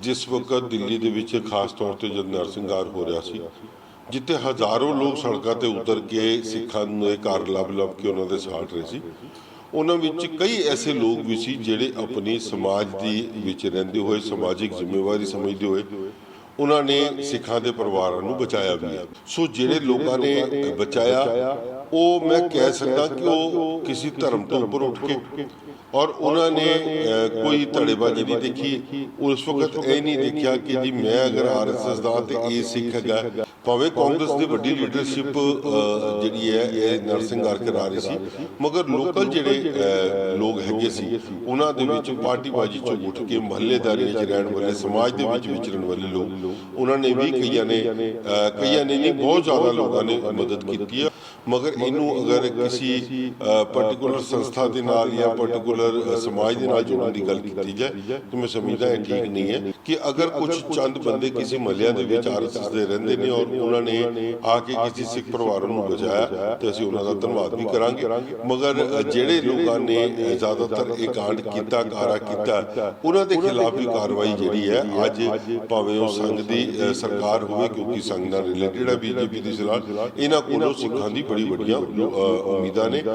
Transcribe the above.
ਜਿਸ ਵਕਤ ਦਿੱਲੀ ਦੇ ਵਿੱਚ ਖਾਸ ਤੌਰ ਤੇ ਜਦ ਨਰਸਿੰਘਾਰ ਹੋ ਰਿਹਾ ਸੀ, ਜਿੱਥੇ ਹਜ਼ਾਰੋਂ ਲੋਕ ਸੜਕਾਂ ਤੇ ਉਤਰ ਕੇ ਸਿੱਖਾਂ ਨੂੰ ਇਹ ਘਰ ਲੱਭ ਲੱਭ ਕੇ ਉਹਨਾਂ ਦੇ ਸਾਥ ਰਹੇ ਸੀ, ਉਹਨਾਂ ਵਿੱਚ ਕਈ ਐਸੇ ਲੋਕ ਵੀ ਸੀ ਜਿਹੜੇ ਆਪਣੀ ਸਮਾਜ ਦੀ ਵਿੱਚ ਰਹਿੰਦੇ ਹੋਏ, ਸਮਾਜਿਕ ਜ਼ਿੰਮੇਵਾਰੀ ਸਮਝਦੇ ਹੋਏ ਉਹਨਾਂ ਨੇ ਸਿੱਖਾਂ ਦੇ ਪਰਿਵਾਰਾਂ ਨੂੰ ਬਚਾਇਆ ਵੀ ਹੈ। ਸੋ ਜਿਹੜੇ ਲੋਕਾਂ ਨੇ ਬਚਾਇਆ ਉਹ ਮੈਂ ਕਹਿ ਸਕਦਾ ਕਿ ਉਹ ਕਿਸੇ ਧਰਮ ਤੋਂ ਉੱਪਰ ਉੱਠ ਕੇ। ਔਰ ਉਹਨਾਂ ਨੇ ਕੋਈ ਧੜੇਬਾਜ਼ੀ ਨਹੀਂ ਦੇਖੀ। ਉਸ ਵਕਤ ਇਹ ਨਹੀਂ ਦੇਖਿਆ ਕਿ ਜੀ ਮੈਂ ਅਗਰ ਆਰਐਸਐਸ ਦਾ ਤੇ ਇਹ ਸਿੱਖ ਹੈਗਾ ਭਾਵੇਂ ਕਾਂਗਰਸ ਦੀ ਵੱਡੀ ਲੀਡਰਸ਼ਿਪ ਜਿਹੜੀ ਹੈ ਇਹ ਨਰਸਿੰਗਾਰ ਕਰਾ ਰਹੀ ਸੀ। ਮਗਰ ਲੋਕਲ ਜਿਹੜੇ ਲੋਕ ਹੈਗੇ ਸੀ ਉਹਨਾਂ ਦੇ ਵਿੱਚ ਪਾਰਟੀਬਾਜ਼ੀ ਚੋਂ ਉੱਠ ਕੇ ਮਹੱਲੇਦਾਰੀ 'ਚ ਰਹਿਣ ਵਾਲੇ ਸਮਾਜ ਦੇ ਵਿੱਚ ਵਿਚਰਨ ਵਾਲੇ ਲੋਕ ਉਹਨਾਂ ਨੇ ਵੀ ਕਈਆਂ ਨੇ ਕਈਆਂ ਨੇ ਨਹੀਂ ਬਹੁਤ ਜ਼ਿਆਦਾ ਲੋਕਾਂ ਨੇ ਮਦਦ ਕੀਤੀ ਹੈ ਮਗਰ ਇਹਨੂੰ ਅਗਰ ਕਿਸੇ ਪਾਰਟਿਕੂਲਰ ਸੰਸਥਾ ਦੇ ਨਾਲ ਜਾਂ ਪਾਰਟਿਕੂਲਰ ਸਮਾਜ ਦੇ ਨਾਲ ਜੋੜਨ ਦੀ ਗੱਲ ਕੀਤੀ ਜਾਏ ਤਾਂ ਮੈਂ ਸਮਝਦਾ ਇਹ ਠੀਕ ਨਹੀਂ ਹੈ ਕਿ ਅਗਰ ਕੁਝ ਚੰਦ ਬੰਦੇ ਕਿਸੇ ਮਹੱਲਿਆਂ ਦੇ ਵਿੱਚ ਆਰਐਸਐਸ ਦੇ ਰਹਿੰਦੇ ਨੇ ਔਰ ਉਹਨਾਂ ਨੇ ਆ ਕੇ ਕਿਸੇ ਸਿੱਖ ਪਰਿਵਾਰ ਨੂੰ ਬਚਾਇਆ ਤੇ ਅਸੀਂ ਉਹਨਾਂ ਦਾ ਧੰਨਵਾਦ ਵੀ ਕਰਾਂਗੇ। ਮਗਰ ਜਿਹੜੇ ਲੋਕਾਂ ਨੇ ਜ਼ਿਆਦਾਤਰ ਇਹ ਕਾਂਡ ਕੀਤਾ ਕਾਰਾ ਕੀਤਾ ਉਹਨਾਂ ਦੇ ਖਿਲਾਫ ਵੀ ਕਾਰਵਾਈ ਜਿਹੜੀ ਹੈ ਅੱਜ ਭਾਵੇਂ ਉਹ ਸੰਘ ਦੀ ਸਰਕਾਰ ਹੋਵੇ ਕਿਉਂਕਿ ਸੰਘ ਨਾਲ ਰਿਲੇਟਡ ਹੈ ਬੀਜੇਪੀ ਦੀ ਸਲਾਹ ਇਹਨਾਂ ਕੋਲੋਂ ਸਿੱਖਾਂ ਦੀ ਬੜੀ ਵੱਡੀਆਂ ਉਮੀਦਾਂ ਨੇ।